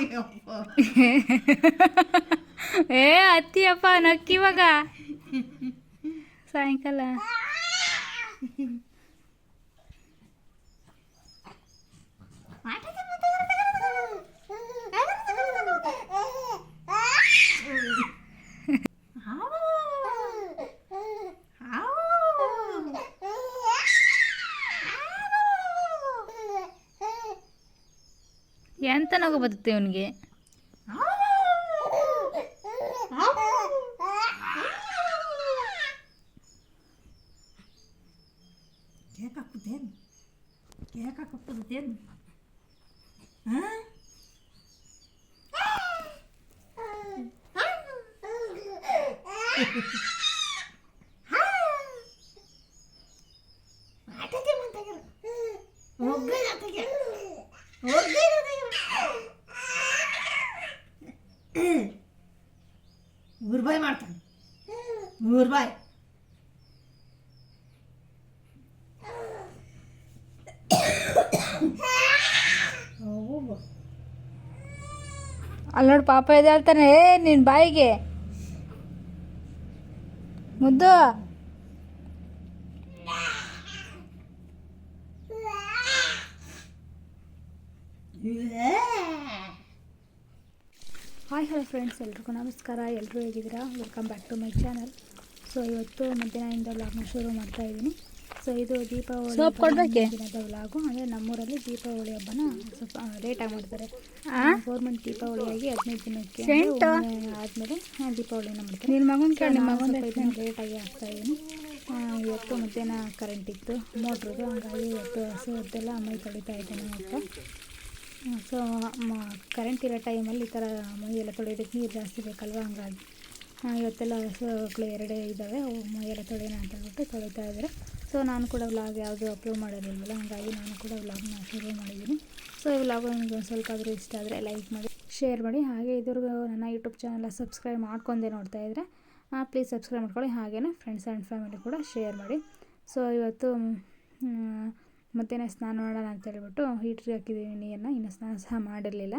ಏ ಅತ್ತಿಯಪ್ಪ ನಕ್ಕಿವಾಗ. ಸಾಯಂಕಾಲ. ಎಂತ ನಗು ಬರುತ್ತೆ ಇವನಿಗೆ ಕೇಕ್ ಹಾಕುತ್ತೇನು ಕೇಕ್ ಹಾಕುತ್ತೇನು ಹಾಂ ಬಾಯ್ ಮಾಡ್ತಾನೆ ಮೂರು ಬಾಯ್ ಹೋಗು ಅಲ್ಲಿ ನೋಡಿ ಪಾಪ ಎದ್ದೇಳ್ತಾನೆ ಏ ನಿನ್ನ ಬಾಯಿಗೆ ಮುದ್ದು ಹಾಯ್ ಹಲೋ ಫ್ರೆಂಡ್ಸ್ ಎಲ್ರಿಗೂ ನಮಸ್ಕಾರ. ಎಲ್ಲರೂ ಹೇಗಿದ್ದೀರಾ? Welcome back to my channel so ಇವತ್ತು ಮಧ್ಯಾಹ್ನದಿಂದ ವ್ಲಾಗ್ನ ಶುರು ಮಾಡ್ತಾ ಇದ್ದೀನಿ. ಸೊ ಇದು ದೀಪಾವಳಿ ದಿನದ ವ್ಲಾಗು ಅಂದರೆ ನಮ್ಮೂರಲ್ಲಿ ದೀಪಾವಳಿ ಹಬ್ಬನ ಸ್ವಲ್ಪ ಲೇಟಾಗಿ ಮಾಡ್ತಾರೆ ಗೌರ್ಮೆಂಟ್ ದೀಪಾವಳಿಯಾಗಿ ಹದಿನೈದು ದಿನಕ್ಕೆ? ಆದಮೇಲೆ ದೀಪಾವಳಿನ ಮಾಡ್ತಾರೆ. ನಿಮ್ಮ ಮಗನ ಲೇಟಾಗಿ ಆಗ್ತಾ ಇದ್ದೀನಿ. ಇವತ್ತು ಮಧ್ಯಾಹ್ನ ಕರೆಂಟ್ ಇತ್ತು. ಮೋಟ್ರದು ಹಂಗಾಗಿ ಇವತ್ತು ಹಸು ಹೊತ್ತೆಲ್ಲ ಮೈ ತೊಳಿತಾ ಇದ್ದೇನೆ ಮತ್ತೆ. ಸೊ ಕರೆಂಟ್ ಇರೋ ಟೈಮಲ್ಲಿ ಈ ಥರ ಮೈಯೆಲ್ಲ ತೊಳೆಯೋದಕ್ಕೆ ನೀರು ಜಾಸ್ತಿ ಬೇಕಲ್ವ? ಹಂಗಾಗಿ. ಇವತ್ತೆಲ್ಲ ಹಸುಗಳು ಎರಡೇ ಇದ್ದಾವೆ ಮೈಯೆಲ್ಲ ತೊಳೆಯೋಣ ಅಂತ ಹೇಳ್ಬಿಟ್ಟು ತೊಳಿತಾ ಇದ್ದಾರೆ. ಸೊ ನಾನು ಕೂಡ ವ್ಲಾಗ್ ಯಾವುದು ಅಪ್ಲೋಡ್ ಮಾಡಿರಲಿಲ್ವಲ್ಲ ಹಾಗಾಗಿ ನಾನು ಕೂಡ ವ್ಲಾಗ್ನ ಶುರು ಮಾಡಿದ್ದೀನಿ. ಸೊ ಈ ವ್ಲಾಗ್ ನಿಮಗೆ ಸ್ವಲ್ಪ ಆದರೂ ಇಷ್ಟ ಆದರೆ ಲೈಕ್ ಮಾಡಿ ಶೇರ್ ಮಾಡಿ. ಹಾಗೆ ಇದ್ರಿಗೂ ನನ್ನ ಯೂಟ್ಯೂಬ್ ಚಾನಲ್ ಸಬ್ಸ್ಕ್ರೈಬ್ ಮಾಡ್ಕೊಂಡೆ ನೋಡ್ತಾ ಇದ್ದರೆ ಪ್ಲೀಸ್ ಸಬ್ಸ್ಕ್ರೈಬ್ ಮಾಡ್ಕೊಳ್ಳಿ. ಹಾಗೆಯೇ ಫ್ರೆಂಡ್ಸ್ ಆ್ಯಂಡ್ ಫ್ಯಾಮಿಲಿ ಕೂಡ ಶೇರ್ ಮಾಡಿ. ಸೊ ಇವತ್ತು ಮ್, ಮಧ್ಯಾಹ್ನ ಸ್ನಾನ ಮಾಡೋಣ ಅಂತ ಹೇಳ್ಬಿಟ್ಟು ಹೀಟ್ರಿಗೆ ಹಾಕಿದ್ದೀನಿ ನೀರನ್ನ. ಇನ್ನು ಸ್ನಾನ ಸಹ ಮಾಡಿರಲಿಲ್ಲ.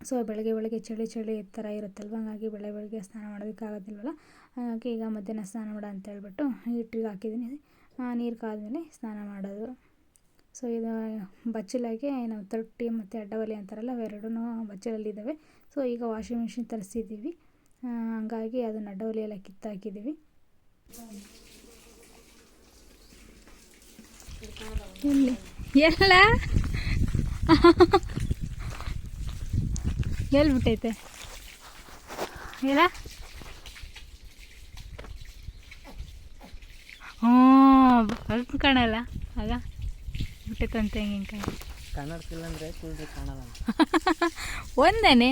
ಸೊ ಬೆಳಗ್ಗೆ ಬೆಳಗ್ಗೆ ಚಳಿ ಚಳಿ ಥರ ಇರುತ್ತಲ್ವ? ಹಾಗಾಗಿ ಬೆಳಗ್ಗೆ ಬೆಳಗ್ಗೆ ಸ್ನಾನ ಮಾಡೋದಕ್ಕಾಗೋದಿಲ್ವಲ್ಲ ಹಾಗಾಗಿ ಈಗ ಮಧ್ಯಾಹ್ನ ಸ್ನಾನ ಮಾಡ ಅಂತ ಹೇಳ್ಬಿಟ್ಟು ಹೀಟ್ರಿಗೆ ಹಾಕಿದ್ದೀನಿ. ನೀರು ಕಾದ್ಮೇಲೆ ಸ್ನಾನ ಮಾಡೋದು. ಸೊ ಇದು ಬಚ್ಚಲಾಗೆ ನಾವು ತೊಟ್ಟಿ ಮತ್ತು ಅಡ್ಡವಲಿ ಅಂತಾರಲ್ಲ ಅವೆರಡೂ ಬಚ್ಚಲಲ್ಲಿದ್ದಾವೆ ಸೊ ಈಗ ವಾಷಿಂಗ್ ಮಿಷಿನ್ ತರಿಸಿದ್ದೀವಿ. ಹಂಗಾಗಿ ಅದನ್ನು ಅಡ್ಡವಲಿ ಎಲ್ಲ ಕಿತ್ತಾಕಿದ್ದೀವಿ. ಎಲ್ಲಿ? ಎಲ್ಲ? ಎಲ್ಲಿ ಬಿಟ್ಟೈತೆ ಇಲ್ಲ ಹ್ಞೂ ಅಲ್ಪ ಕಾಣಲ್ಲ. ಅಲ್ಲ ಬಿಟ್ಟೈತಂತ ತೆಂಗಿನಕಾಯಿ. ಕನ್ನಡಕ್ಕಿಲ್ಲ ಅಂದರೆ ಕುಲ್ರಿ ಕಾಣಲ್ಲ. ಒಂದೇನೆ?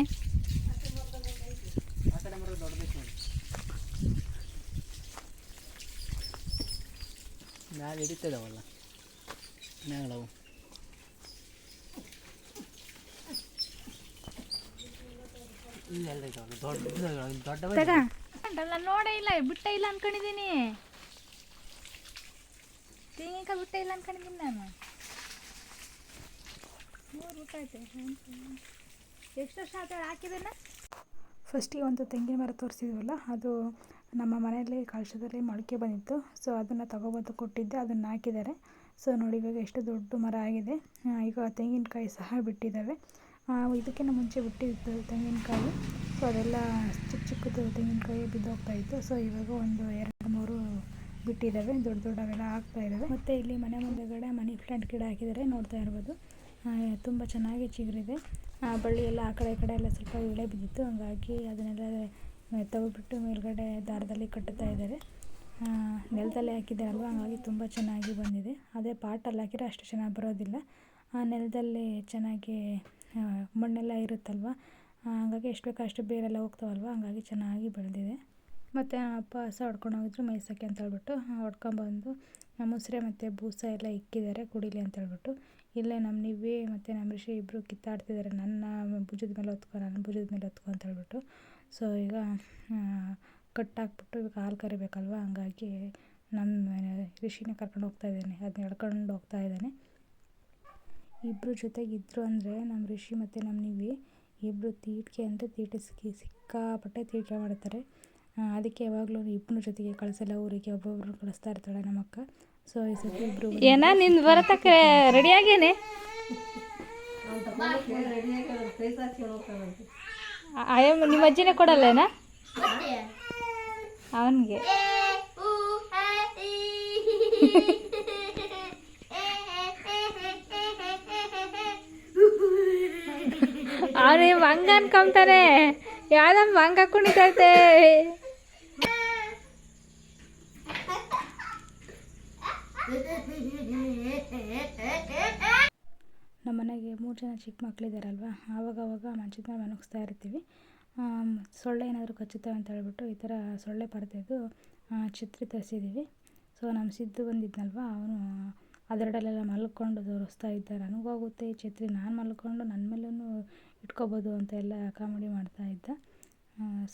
ಮ್ಯಾಲೆ ಹಿಡಿತಿದಾವಲ್ಲ ದೊಡ್ಡ ಅಲ್ಲ ನೋಡೇ ಇಲ್ಲ ಬಿಟ್ಟ ಇಲ್ಲ ಅನ್ಕೊಂಡಿದ್ದೀನಿ. ತೆಂಗಿನಕಾಯಿ ಬಿಟ್ಟ ಇಲ್ಲ ಅನ್ಕೊಂಡಿದ್ದೀನಿ ನಾನು. ಮೂರು ಎಷ್ಟು ವರ್ಷ ಆತ ಹಾಕಿದ್ದೇನೆ ಫಸ್ಟಿಗೆ ಒಂದು ತೆಂಗಿನ ಮರ ತೋರಿಸಿದ್ವಲ್ಲ ಅದು ನಮ್ಮ ಮನೆಯಲ್ಲಿ ಕಳಶದಲ್ಲಿ ಮೊಳಕೆ ಬಂದಿತ್ತು. ಸೊ ಅದನ್ನು ತಗೊಬಂದು ಕೊಟ್ಟಿದ್ದೆ ಅದನ್ನು ಹಾಕಿದ್ದಾರೆ. ಸೊ ನೋಡಿ, ಇವಾಗ ಎಷ್ಟು ದೊಡ್ಡ ಮರ ಆಗಿದೆ. ಈಗ ತೆಂಗಿನಕಾಯಿ ಸಹ ಬಿಟ್ಟಿದ್ದಾವೆ ಇದಕ್ಕಿಂತ ಮುಂಚೆ ಬಿಟ್ಟಿತ್ತು ತೆಂಗಿನಕಾಯಿ. ಸೊ, ಅದೆಲ್ಲ ಚಿಕ್ಕ ಚಿಕ್ಕದು ತೆಂಗಿನಕಾಯಿ ಬಿದ್ದೋಗ್ತಾ ಇತ್ತು. ಸೊ, ಇವಾಗ ಒಂದು ಎರಡು ಮೂರು ಬಿಟ್ಟಿದ್ದಾವೆ ದೊಡ್ಡ ದೊಡ್ಡವೆಲ್ಲ ಆಗ್ತಾ ಇದ್ದಾವೆ ಮತ್ತು ಇಲ್ಲಿ ಮನೆ ಮುಂದೆಗಡೆ ಮನಿ ಪ್ಲಾಂಟ್ ಗಿಡ ಹಾಕಿದ್ದಾರೆ ನೋಡ್ತಾ ಇರ್ಬೋದು. ತುಂಬ ಚೆನ್ನಾಗಿ ಚಿಗುರಿದೆ. ಬಳ್ಳಿ ಎಲ್ಲ ಆ ಕಡೆ ಈ ಕಡೆ ಎಲ್ಲ ಸ್ವಲ್ಪ ಇಳೆ ಬಿದ್ದಿತ್ತು. ಹಂಗಾಗಿ ಅದನ್ನೆಲ್ಲ ತೆಗೆದ್ಬಿಟ್ಟು ಮೇಲ್ಗಡೆ ದಾರದಲ್ಲಿ ಕಟ್ಟುತ್ತಾ ಇದ್ದಾರೆ. ನೆಲದಲ್ಲಿ ಹಾಕಿದ್ದಾರಲ್ವ ಹಾಗಾಗಿ ತುಂಬ ಚೆನ್ನಾಗಿ ಬಂದಿದೆ. ಅದೇ ಪಾಟಲ್ಲಿ ಹಾಕಿದ್ರೆ ಅಷ್ಟು ಚೆನ್ನಾಗಿ ಬರೋದಿಲ್ಲ. ಆ, ನೆಲದಲ್ಲಿ ಚೆನ್ನಾಗಿ ಮಣ್ಣೆಲ್ಲ ಇರುತ್ತಲ್ವ? ಹಾಗಾಗಿ ಎಷ್ಟು ಬೇಕೋ ಅಷ್ಟು ಬೇರೆಲ್ಲ ಹೋಗ್ತಾವಲ್ವ? ಹಾಗಾಗಿ ಚೆನ್ನಾಗಿ ಬೆಳೆದಿದೆ. ಮತ್ತು ಅಪ್ಪ ಹಸ ಹೊಡ್ಕೊಂಡು ಹೋಗಿದ್ರು ಮೇಯ್ಸೋಕ್ಕೆ ಅಂತ ಹೇಳ್ಬಿಟ್ಟು. ಹೊಡ್ಕೊಂಬಂದು ಮುಸ್ರೆ ಮತ್ತು ಬೂಸ ಎಲ್ಲ ಇಕ್ಕಿದ್ದಾರೆ ಕುಡೀಲಿ ಅಂತ ಹೇಳ್ಬಿಟ್ಟು. ಇಲ್ಲೇ ನಮ್ಮ ನಿವ್ವೆ ಮತ್ತು ನಮ್ಮ ಋಷಿ ಇಬ್ಬರು ಕಿತ್ತಾಡ್ತಿದ್ದಾರೆ. ನನ್ನ ಭುಜದ ಮೇಲೆ ಹೊತ್ಕೊ, ನನ್ನ ಭುಜದ ಮೇಲೆ ಹೊತ್ಕೊ ಅಂತ ಹೇಳ್ಬಿಟ್ಟು. ಸೊ ಈಗ ಕಟ್ಟಾಕ್ಬಿಟ್ಟು ಇವಾಗ ಹಾಲು ಕರಿಬೇಕಲ್ವ? ಹಂಗಾಗಿ ನಮ್ಮ ಋಷಿನ ಕರ್ಕೊಂಡು ಹೋಗ್ತಾ ಇದ್ದಾನೆ. ಅದನ್ನ ಎಳ್ಕೊಂಡು ಹೋಗ್ತಾ ಇದ್ದಾನೆ. ಇಬ್ಬರು ಇದ್ದರು ಅಂದರೆ ನಮ್ಮ ಋಷಿ ಮತ್ತು ನಮ್ಮ ನಿವಿ ಇಬ್ಬರು ತೀಟಿಗೆ ಅಂದರೆ ತೀಟಿಸ್ಕಿ ಸಿಕ್ಕಾಪಟ್ಟೆ ತೀಟಿಗೆ ಮಾಡ್ತಾರೆ. ಅದಕ್ಕೆ ಯಾವಾಗಲೂ ಇಬ್ಬನ ಜೊತೆಗೆ ಕಳಿಸಲ್ಲ ಊರಿಗೆ ಒಬ್ಬೊಬ್ರು ಕಳಿಸ್ತಾ ಇರ್ತಾಳೆ ನಮ್ಮಕ್ಕ ಸೊ ಈ ಸತಿ ಇಬ್ಬರು ಏನಾ ನಿನ್ನ ಬರತಕ್ಕ ರೆಡಿಯಾಗೇನೆ ನಿಮ್ಮ ಅಜ್ಜಿನೇ ಕೊಡಲ್ಲೇನ? ಅವನಿಗೆ ಅವನೇ ಮಂಗ ಅನ್ಕೊಂತಾನೆ ಯಾವ್ದಮ್ಮ ಮಂಗ ಕುಣಿತೈತೆ ನಮ್ಮ ಮನೆಗೆ ಮೂರು ಜನ ಚಿಕ್ಕ ಮಕ್ಕಳಿದ್ದಾರಲ್ವ ಆವಾಗ ಆವಾಗ ಮಂಚದ ಮನಗಿಸ್ತಾ ಇರ್ತೀವಿ ಸೊಳ್ಳೆ ಏನಾದರೂ ಕಚ್ಚುತ್ತೆ ಅಂತ ಹೇಳ್ಬಿಟ್ಟು ಈ ಥರ ಸೊಳ್ಳೆ ಪರದೆದು ಛತ್ರಿ ತರಿಸಿದ್ದೀವಿ. ಸೊ, ನಮ್ಮ ಸಿದ್ದು ಬಂದಿದ್ನಲ್ವ, ಅವನು ಅದರಡಲೆಲ್ಲ ಮಲ್ಕೊಂಡು ತೋರಿಸ್ತಾ ಇದ್ದ ನನಗೋಗುತ್ತೆ ಈ ಛತ್ರಿ, ನಾನು ಮಲ್ಕೊಂಡು ನನ್ನ ಮೇಲೂ ಇಟ್ಕೋಬೋದು ಅಂತ ಎಲ್ಲ ಕಾಮಿಡಿ ಮಾಡ್ತಾ ಇದ್ದ.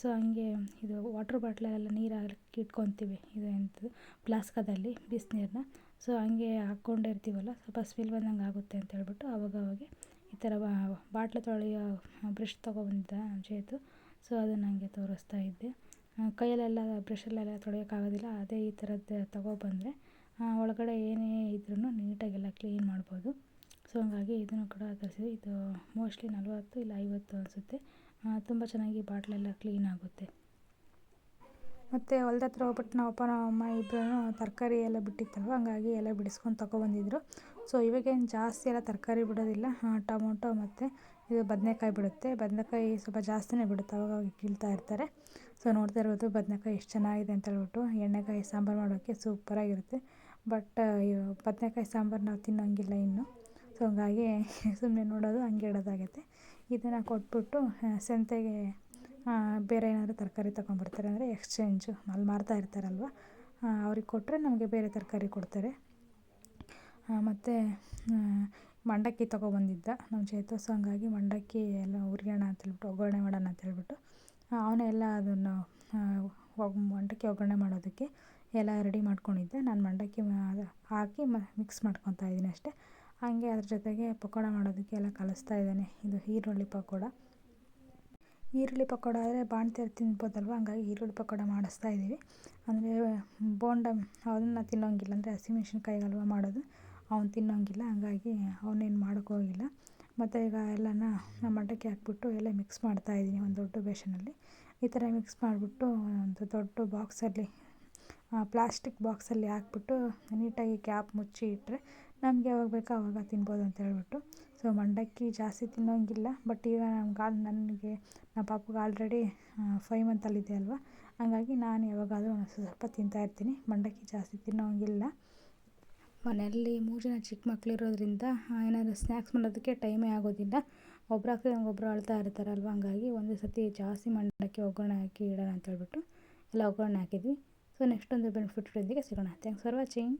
ಸೊ, ಹಂಗೆ ಇದು ವಾಟ್ರ್ ಬಾಟ್ಲಲ್ಲೆಲ್ಲ ನೀರು ಹಾಕಿ ಇಟ್ಕೊತೀವಿ, ಇದು ಎಂಥದ್ದು ಪ್ಲಾಸ್ಕದಲ್ಲಿ ಬಿಸಿನೀರನ್ನ ಸೊ, ಹಂಗೆ ಹಾಕ್ಕೊಂಡಿರ್ತೀವಲ್ಲ ಸ್ವಲ್ಪ ಸ್ಮೆಲ್ ಬಂದಂಗೆ ಆಗುತ್ತೆ ಅಂತ ಹೇಳ್ಬಿಟ್ಟು ಅವಾಗೆ ಈ ಥರ ಬಾಟ್ಲು ತೊಳೆಯೋ ಬ್ರಷ್ ತೊಗೊಬಂದಿದ್ದ ಚೇತು. ಸೊ ಅದನ್ನು ಹಂಗೆ ತೋರಿಸ್ತಾ ಇದ್ದೆ. ಕೈಯಲ್ಲೆಲ್ಲ ಬ್ರಷಲ್ಲೆಲ್ಲ ತೊಳೆಯೋಕ್ಕಾಗೋದಿಲ್ಲ, ಅದೇ ಈ ಥರದ್ದು ತೊಗೊಬಂದರೆ ಒಳಗಡೆ ಏನೇ ಇದ್ರೂ ನೀಟಾಗೆಲ್ಲ ಕ್ಲೀನ್ ಮಾಡ್ಬೋದು. ಸೊ ಹಂಗಾಗಿ ಇದನ್ನು ಕೂಡ ತರಿಸಿದ್ವಿ ಇದು ಮೋಸ್ಟ್ಲಿ ನಲ್ವತ್ತು ಇಲ್ಲ ಐವತ್ತು ಅನಿಸುತ್ತೆ. ತುಂಬ ಚೆನ್ನಾಗಿ ಬಾಟ್ಲೆಲ್ಲ ಕ್ಲೀನ್ ಆಗುತ್ತೆ. ಮತ್ತು ಹೊಲ್ದ ಹತ್ರ ಹೋಗ್ಬಿಟ್ಟು ನಮ್ಮ ಅಪ್ಪ ನಮ್ಮ ಅಮ್ಮ ಇಬ್ಬರೂ ತರಕಾರಿ ಎಲ್ಲ ಬಿಟ್ಟಿತ್ತಲ್ವ, ಹಂಗಾಗಿ ಎಲ್ಲ ಬಿಡಿಸ್ಕೊಂಡು ತಗೊಬಂದಿದ್ರು. ಸೊ ಇವಾಗೇನು ಜಾಸ್ತಿ ಎಲ್ಲ ತರಕಾರಿ ಬಿಡೋದಿಲ್ಲ. ಟೊಮೊಟೊ ಮತ್ತು ಇದು ಬದನೆಕಾಯಿ ಬಿಡುತ್ತೆ. ಬದನೆಕಾಯಿ ಸ್ವಲ್ಪ ಜಾಸ್ತಿನೇ ಬಿಡುತ್ತೆ ಅವಾಗ ಕೀಳ್ತಾ ಇರ್ತಾರೆ. ಸೊ ನೋಡ್ತಾ ಇರ್ಬೋದು ಬದನೆಕಾಯಿ ಎಷ್ಟು ಚೆನ್ನಾಗಿದೆ ಅಂತ ಹೇಳ್ಬಿಟ್ಟು ಎಣ್ಣೆಕಾಯಿ ಸಾಂಬಾರು ಮಾಡೋಕ್ಕೆ ಸೂಪರಾಗಿರುತ್ತೆ ಬಟ್ ಬದನೆಕಾಯಿ ಸಾಂಬಾರು ನಾವು ತಿನ್ನೋಂಗಿಲ್ಲ ಇನ್ನು. ಸೊ ಹಂಗಾಗಿ ಸುಮ್ಮನೆ ನೋಡೋದು, ಹಂಗೆ ಇಡೋದಾಗೈತೆ ಇದನ್ನು ಕೊಟ್ಬಿಟ್ಟು ಸಂತೆಗೆ ಬೇರೆ ಏನಾದರೂ ತರಕಾರಿ ತಗೊಂಬರ್ತಾರೆ ಅಂದರೆ ಎಕ್ಸ್ಚೇಂಜು ಅಲ್ಲಿ ಮಾರ್ತಾ ಇರ್ತಾರಲ್ವ? ಅವ್ರಿಗೆ ಕೊಟ್ಟರೆ ನಮಗೆ ಬೇರೆ ತರಕಾರಿ ಕೊಡ್ತಾರೆ. ಮತ್ತು ಮಂಡಕ್ಕಿ ತೊಗೊಬಂದಿದ್ದ. ನಮ್ಮ ಚೇತಸ್ ಹಾಗಾಗಿ ಮಂಡಕ್ಕಿ ಎಲ್ಲ ಹುರ್ಯೋಣ ಅಂತೇಳ್ಬಿಟ್ಟು ಒಗ್ಗರಣೆ ಮಾಡೋಣ ಅಂತೇಳ್ಬಿಟ್ಟು ಅವನೇ ಎಲ್ಲ ಅದನ್ನು ಮಂಡಕ್ಕಿ ಒಗ್ಗರಣೆ ಮಾಡೋದಕ್ಕೆ ಎಲ್ಲ ರೆಡಿ ಮಾಡ್ಕೊಂಡಿದ್ದೆ. ನಾನು ಮಂಡಕ್ಕಿ ಹಾಕಿ ಮ ಮಿಕ್ಸ್ ಮಾಡ್ಕೊತಾ ಇದ್ದೀನಿ ಅಷ್ಟೇ. ಹಾಗೆ ಅದ್ರ ಜೊತೆಗೆ ಪಕೋಡ ಮಾಡೋದಕ್ಕೆ ಎಲ್ಲ ಕಲಿಸ್ತಾ ಇದ್ದಾನೆ. ಇದು ಈರುಳ್ಳಿ ಪಕೋಡ. ಈರುಳ್ಳಿ ಪಕೋಡ ಆದರೆ ಬಾಣ್ತಿಯರು ತಿನ್ಬೋದಲ್ವ? ಹಂಗಾಗಿ ಈರುಳ್ಳಿ ಪಕೋಡ ಮಾಡಿಸ್ತಾ ಇದ್ದೀವಿ. ಅಂದರೆ, ಬೋಂಡ, ಅದನ್ನು ತಿನ್ನೋಂಗಿಲ್ಲ. ಅಂದರೆ ಹಸಿಮೆಣ್ಸಿನ್ಕಾಯಿ ಅಲ್ವಾ ಮಾಡೋದು. ಅವ್ನು ತಿನ್ನೋಂಗಿಲ್ಲ, ಹಂಗಾಗಿ ಅವನೇನು ಮಾಡೋಕ್ಕೋಗಿಲ್ಲ ಮತ್ತು ಈಗ ಎಲ್ಲನ ಮಂಡಕ್ಕಿ ಹಾಕ್ಬಿಟ್ಟು ಎಲ್ಲ ಮಿಕ್ಸ್ ಮಾಡ್ತಾ ಇದ್ದೀನಿ ಒಂದು ದೊಡ್ಡ ಬೇಷನಲ್ಲಿ ಈ ಥರ ಮಿಕ್ಸ್ ಮಾಡಿಬಿಟ್ಟು ಒಂದು ದೊಡ್ಡ ಬಾಕ್ಸಲ್ಲಿ ಪ್ಲಾಸ್ಟಿಕ್ ಬಾಕ್ಸಲ್ಲಿ ಹಾಕ್ಬಿಟ್ಟು ನೀಟಾಗಿ ಕ್ಯಾಪ್ ಮುಚ್ಚಿ ಇಟ್ಟರೆ ನಮಗೆ ಯಾವಾಗ ಬೇಕೋ ಅವಾಗ ತಿನ್ಬೋದು ಅಂತ ಹೇಳ್ಬಿಟ್ಟು. ಸೊ ಮಂಡಕ್ಕಿ ಜಾಸ್ತಿ ತಿನ್ನೋಂಗಿಲ್ಲ ಬಟ್ ಈಗ ನಮ್ಗೆ ನನಗೆ ನಮ್ಮ ಪಾಪಗೆ ಆಲ್ರೆಡಿ ಫೈವ್ ಮಂತಲ್ಲಿದೆ ಅಲ್ವಾ? ಹಂಗಾಗಿ ನಾನು ಯಾವಾಗಾದರೂ ಸ್ವಲ್ಪ ಸ್ವಲ್ಪ ತಿಂತಾಯಿರ್ತೀನಿ ಮಂಡಕ್ಕಿ ಜಾಸ್ತಿ ತಿನ್ನೋಂಗಿಲ್ಲ. ಮನೆಯಲ್ಲಿ ಮೂರು ಜನ ಚಿಕ್ಕ ಮಕ್ಕಳಿರೋದ್ರಿಂದ ಏನಾದರೂ ಸ್ನ್ಯಾಕ್ಸ್ ಮಾಡೋದಕ್ಕೆ ಟೈಮೇ ಆಗೋದಿಲ್ಲ. ಒಬ್ರು ಹಾಕ್ತಿದ್ರೆ ಒಬ್ಬರು ಅಳ್ತಾ ಇರ್ತಾರಲ್ವ, ಹಂಗಾಗಿ ಒಂದೇ ಸರ್ತಿ ಜಾಸ್ತಿ ಮಂಡಕ್ಕಿ, ಒಗ್ಗರಣೆ ಹಾಕಿ ಇಡೋಣ ಅಂತ ಹೇಳ್ಬಿಟ್ಟು ಎಲ್ಲ ಒಗ್ಗರಣೆ ಹಾಕಿದ್ವಿ. ಸೊ ನೆಕ್ಸ್ಟ್ ಒಂದು ಬೆನಿಫಿಟ್ ಸಿಗೋಣ. Thanks for watching